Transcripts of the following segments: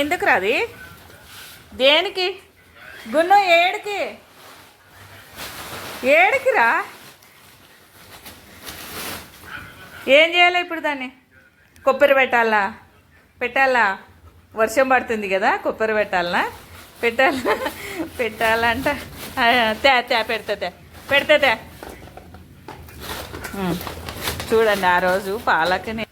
ఎందుకు రాది దేనికి? గున్ను ఏడికి? ఏడికిరా? ఏం చేయాలి ఇప్పుడు దాన్ని? కొబ్బరి పెట్టాలా? పెట్టాలా? వర్షం పడుతుంది కదా కొబ్బరి పెట్టాలనా? పెట్టాలా? పెట్టాలంట తే తే పెడతా పెడతా చూడండి ఆ రోజు పాలకని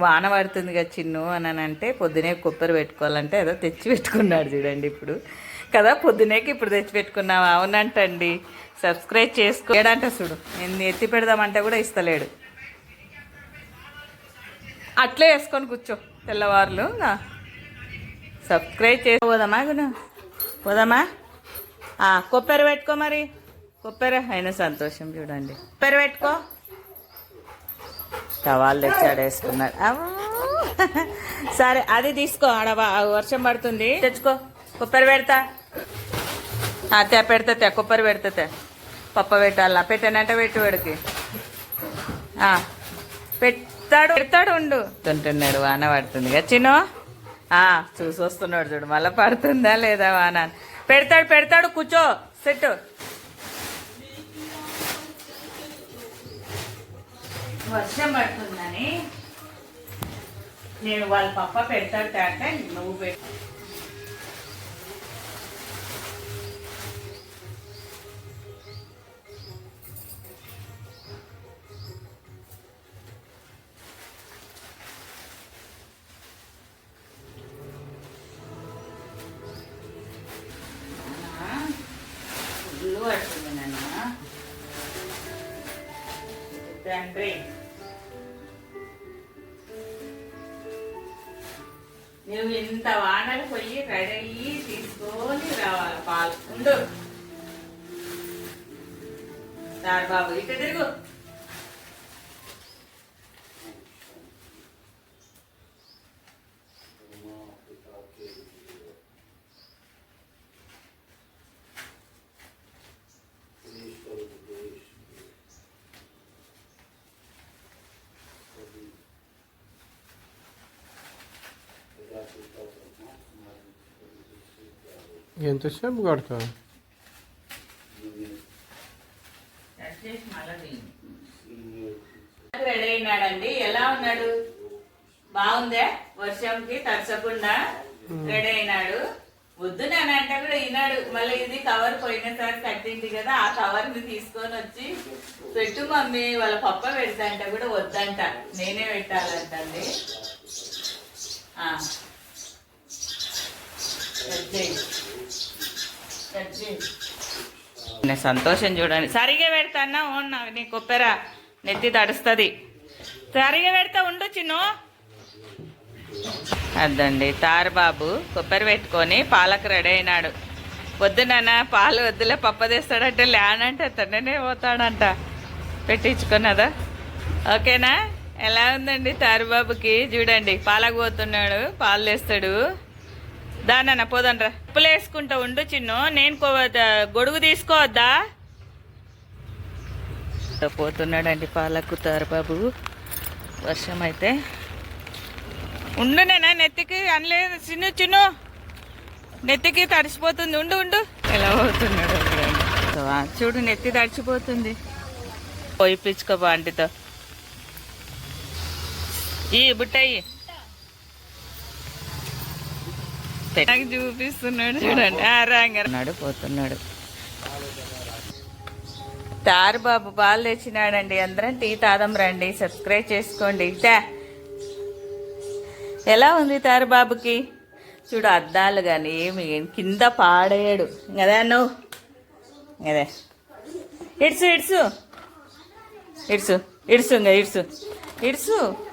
వాన పడుతుంది కదా చిన్ను అని అంటే పొద్దునే కొబ్బరి పెట్టుకోవాలంటే ఏదో తెచ్చి పెట్టుకున్నాడు చూడండి ఇప్పుడు. కదా పొద్దునేకి ఇప్పుడు తెచ్చి పెట్టుకున్నావా? అవునంటండి. సబ్స్క్రైబ్ చేసుకో ఏడంట చూడు. నేను ఎత్తి పెడదామంటే కూడా ఇస్తలేడు. అట్లే వేసుకొని కూర్చో తెల్లవారులు. సబ్స్క్రైబ్ చేసి పోదామా గును? పోదామా? కొబ్బరి పెట్టుకో మరి. కొబ్బరి అయినా సంతోషం చూడండి. కొబ్బరి పెట్టుకో. టవాల్ తెచ్చి ఆడేసుకున్నాడు సరే అది తీసుకో ఆడ వర్షం పడుతుంది. తెచ్చుకో కొబ్బరి పెడతా. తే పెడతా కుప్పరి కొబ్బరి పెడతా పప్ప పెట్టాలా? పెట్టానంటే పెట్టు వాడికి. పెడతాడు పెడతాడు ఉండు. తింటున్నాడు వాన పడుతుంది. కదా చిన్నో? చూసి వస్తున్నాడు చూడు మళ్ళీ పడుతుందా లేదా వాన పెడతాడు పెడతాడు కూర్చో సెట్ వర్షం పడుతుందని నేను వాళ్ళ పప్ప పెడతాడు అంటే నువ్వు పెట్టు ఇల్లు పడుతుంది నాన్న. తండ్రి నువ్వు ఇంత వానలు పోయి రెడీ అయ్యి తీసుకొని రావాలి పాలు. ఉండు. సార్ బాబు ఇక్కడ తిరుగు. ఎంతసేపు తీయండి. రెడీ అయినాడండి. ఎలా ఉన్నాడు? బాగుందే? వర్షంకి తడచకుండా రెడీ అయినాడు. వద్దు నేను అంటే కూడా ఈనాడు మళ్ళీ ఇది కవర్ పోయినసారి కట్టింది కదా ఆ కవర్ని తీసుకొని వచ్చి పెట్టు మమ్మీ వాళ్ళ పప్ప పెడతా అంటే కూడా వద్దంట. నేనే పెట్టాలంటండి. ఆ. నేను సంతోషం చూడండి. సరిగా పెడతానా ఓన్నా నీ కొప్పెర నెత్తి తడుస్తుంది. సరిగా పెడతా ఉండు చిన్ను. అదండి తారబాబు కొబ్బరి పెట్టుకొని పాలకు రెడీ అయినాడు. పొద్దునన్న పాలు వద్దులే పప్ప తెస్తాడంటే లేనంటే తననే పోతాడంట. పెట్టించుకున్నదా? ఓకేనా? ఎలా ఉందండి తారుబాబుకి? చూడండి పాలకు పోతున్నాడు పాలు తెస్తాడు. దానన్న పోదండ్రా ఉప్పులు వేసుకుంటా ఉండు చిన్ను. నేను గొడుగు తీసుకోవద్దా? పోతున్నాడండి పాలకు తారబాబు. వర్షం అయితే ఉండు నేనా నెత్తికి? అనలేదు. చిన్ను చిన్ను. నెత్తికి తడిసిపోతుంది. ఉండు ఉండు. ఎలా పోతున్నాడు చూడు నెత్తి తడిచిపోతుంది పోయి పిచ్చుకోబా ఆంటీతో ఈ బుట్టయ్యి. నాకు చూపిస్తున్నాడు చూడండి. ఆ, రాంగ. అన్నాడు పోతున్నాడు. తారు బాబు పాలు తెచ్చినాడండి. అందరం టీ తాదం రండి. సబ్స్క్రైబ్ చేసుకోండి. తా. ఎలా ఉంది తారు బాబుకి? చూడు అద్దాలు కానీ ఏమి కింద పాడేయడు. కదా నువ్వు అదే. ఇడ్సు ఇడ్సు. ఇడ్సు ఇడ్సు ఇంకా ఇడ్సు. ఇడ్సు.